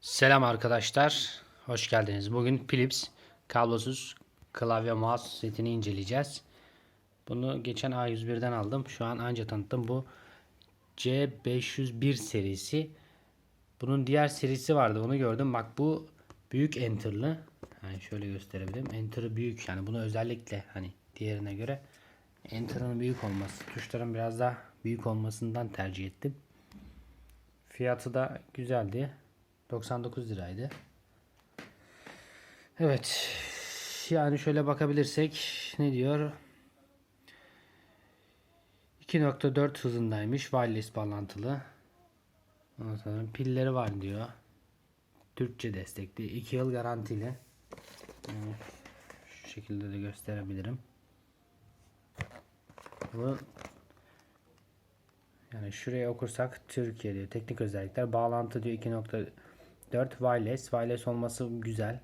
Selam arkadaşlar. Hoş geldiniz. Bugün Philips kablosuz klavye mouse setini inceleyeceğiz. Bunu geçen A101'den aldım. Şu an anca tanıttım. Bu C501 serisi. Bunun diğer serisi vardı. Bunu gördüm. Bak bu büyük enter'lı. Yani şöyle gösterebilirim. Enter'ı büyük. Yani bunu özellikle hani diğerine göre enter'ın büyük olması. Tuşların biraz daha büyük olmasından tercih ettim. Fiyatı da güzeldi. 99 liraydı. Evet. Yani şöyle bakabilirsek ne diyor? 2.4 hızındaymış. Wireless bağlantılı. Sonra pilleri var diyor. Türkçe destekli. 2 yıl garantili. Şu şekilde de gösterebilirim. Bu yani şuraya okursak Türkiye diyor. Teknik özellikler. Bağlantı diyor 2.4 wireless. Wireless olması güzel.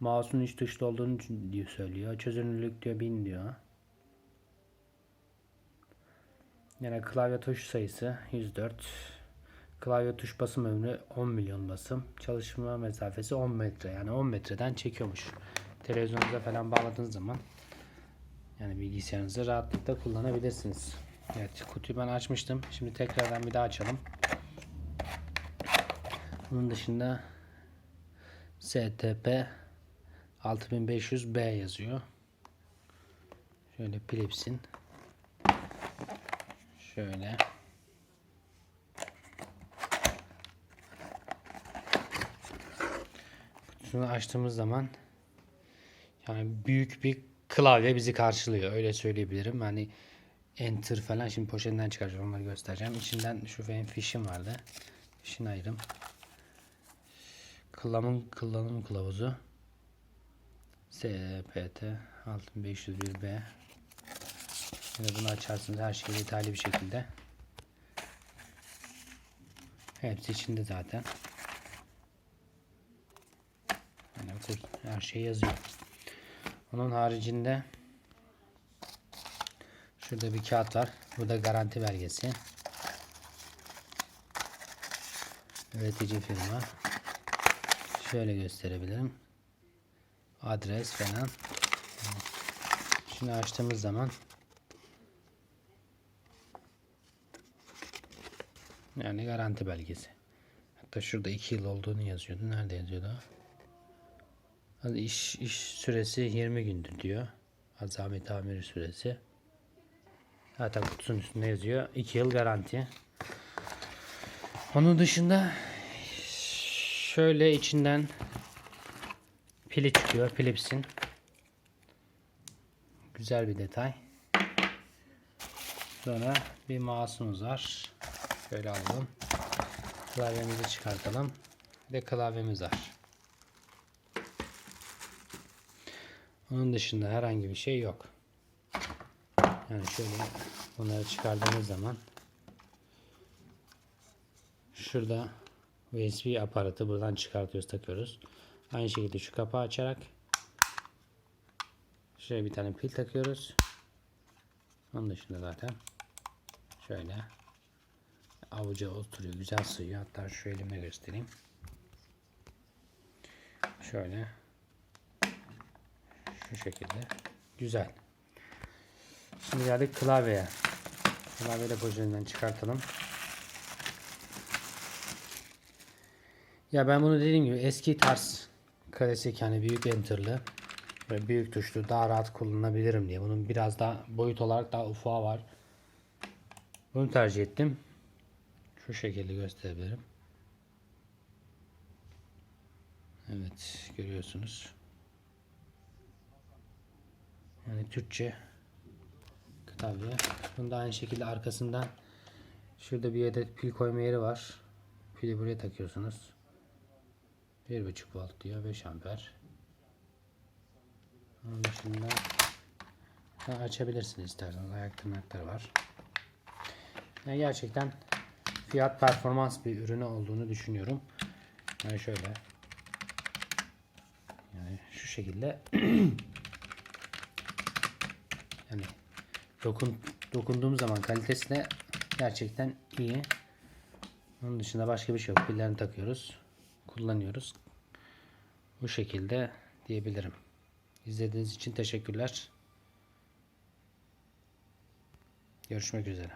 Mouse'un üç tuşlu olduğunu diyor söylüyor. Çözünürlük diyor 1000 diyor. Yani klavye tuş sayısı 104. Klavye tuş basım ömrü 10 milyon basım. Çalışma mesafesi 10 metre. Yani 10 metreden çekiyormuş. Televizyonunuza falan bağladığınız zaman yani bilgisayarınızı rahatlıkla kullanabilirsiniz. Evet kutuyu ben açmıştım. Şimdi tekrardan bir daha açalım. Bunun dışında STP 6500B yazıyor. Şöyle Philips'in şöyle kutusunu açtığımız zaman yani büyük bir klavye bizi karşılıyor. Öyle söyleyebilirim. Hani enter falan şimdi poşetinden çıkaracağım. Onları göstereceğim. İçinden şu benim fişim vardı. Fişini ayırım. Kullanım, kullanım kılavuzu. SPT 6501B Şimdi bunu açarsınız her şey detaylı bir şekilde. Hepsi içinde zaten. Yani her şey yazıyor. Onun haricinde şurada bir kağıt var. Bu da garanti belgesi. Üretici firma. Şöyle gösterebilirim. Adres falan. Şimdi açtığımız zaman yani garanti belgesi. Hatta şurada 2 yıl olduğunu yazıyordu. Nerede yazıyordu? Hadi iş, iş süresi 20 gündür diyor. Azami tamiri süresi. Zaten kutusunun üstünde yazıyor. 2 yıl garanti. Onun dışında şöyle içinden pili çıkıyor. Philips'in. Güzel bir detay. Sonra bir mouse'umuz var. Şöyle alalım. Klavyemizi çıkartalım. Ve klavyemiz var. Onun dışında herhangi bir şey yok. Yani şöyle bunları çıkardığımız zaman şurada USB aparatı buradan çıkartıyoruz takıyoruz. Aynı şekilde şu kapağı açarak şöyle bir tane pil takıyoruz. Onun dışında zaten şöyle avuca oturuyor. Güzel sığıyor. Hatta şu elimle göstereyim. Şöyle şu şekilde. Güzel. Şimdi geldik klavyeye. Klavyeyi de çıkartalım. Ya ben bunu dediğim gibi eski tarz klasik yani büyük enter'lı ve büyük tuşlu daha rahat kullanabilirim diye. Bunun biraz daha boyut olarak daha ufağı var. Bunu tercih ettim. Şu şekilde gösterebilirim. Evet görüyorsunuz. Yani Türkçe klavye. Bunda aynı şekilde arkasından şurada bir adet pil koyma yeri var. Pili buraya takıyorsunuz. 1.5 volt diyor 5 amper. Onun dışında açabilirsiniz isterseniz. Ayak tırnakları var. Yani gerçekten fiyat performans bir ürünü olduğunu düşünüyorum. Yani şöyle yani şu şekilde yani dokun dokunduğum zaman kalitesi de gerçekten iyi. Onun dışında başka bir şey yok. Pillerini takıyoruz. Kullanıyoruz. Bu şekilde diyebilirim. İzlediğiniz için teşekkürler. Görüşmek üzere.